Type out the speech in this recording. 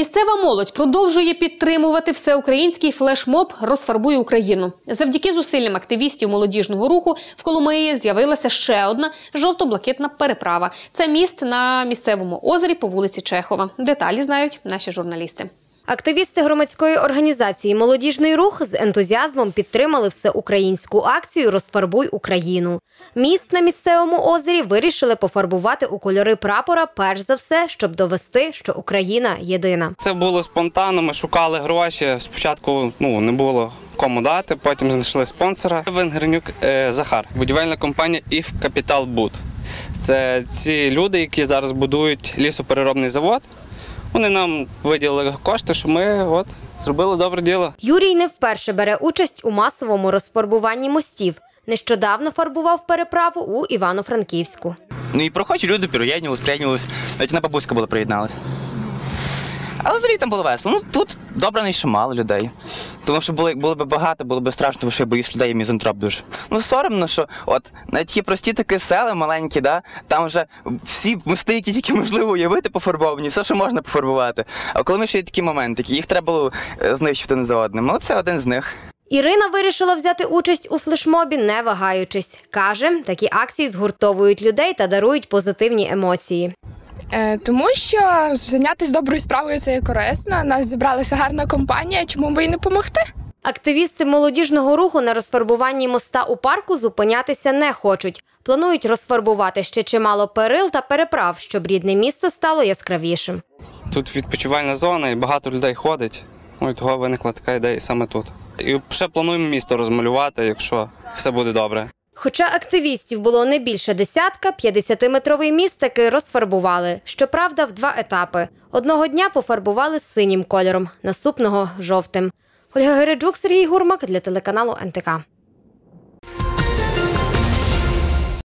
Місцева молодь продовжує підтримувати всеукраїнський флешмоб Розфарбуй Україну. Завдяки зусиллям активістів молодіжного руху в Коломиї з'явилася ще одна жовто-блакитна переправа. Це міст на місцевому озері по вулиці Чехова. Деталі знають наші журналісти. Активісти громадської організації Молодіжний рух з ентузіазмом підтримали всеукраїнську акцію Розфарбуй Україну. Міст на місцевому озері вирішили пофарбувати у кольори прапора, перш за все, щоб довести, що Україна єдина. Це було спонтанно. Ми шукали гроші. Спочатку ну не було кому дати. Потім знайшли спонсора. Венгернюк е, Захар, будівельна компанія «Ів Капітал Буд». Це ці люди, які зараз будують лісопереробний завод. Вони нам виділили кошти, що ми от зробили добре діло. Юрій не вперше бере участь у масовому розфарбуванні мостів. Нещодавно фарбував переправу у Івано-Франківську. Ну і прохочі люди приєднувались, приєднувались. Навіть на бабуська була приєдналася. Але взагалі там було весело. Ну тут добре не мало людей. Тому що було, було б багато, було б страшно, тому що я боюсь людей і мізантроп дуже. Ну соромно, що от навіть ті прості такі села маленькі, да, там вже всі мости, які тільки можливо уявити, пофарбовані, все, що можна пофарбувати. А коли ми ще є такі моменти, їх треба було е, знищити не за одним. Оце один з них. Ірина вирішила взяти участь у флешмобі, не вагаючись. Каже, такі акції згуртовують людей та дарують позитивні емоції. Е, Тому що зайнятися доброю справою це є корисно. У нас зібралася гарна компанія, чому би і не допомогти? Активісти молодіжного руху на розфарбуванні моста у парку зупинятися не хочуть. Планують розфарбувати ще чимало перил та переправ, щоб рідне місце стало яскравішим. Тут відпочивальна зона і багато людей ходить. Ну, і того виникла така ідея саме тут. І ще плануємо місто розмалювати, якщо все буде добре. Хоча активістів було не більше десятка, 50-метровий міст таки розфарбували. Щоправда, в два етапи. Одного дня пофарбували синім кольором, наступного жовтим. Ольга Гереджук, Сергій Гурмак для телеканалу НТК.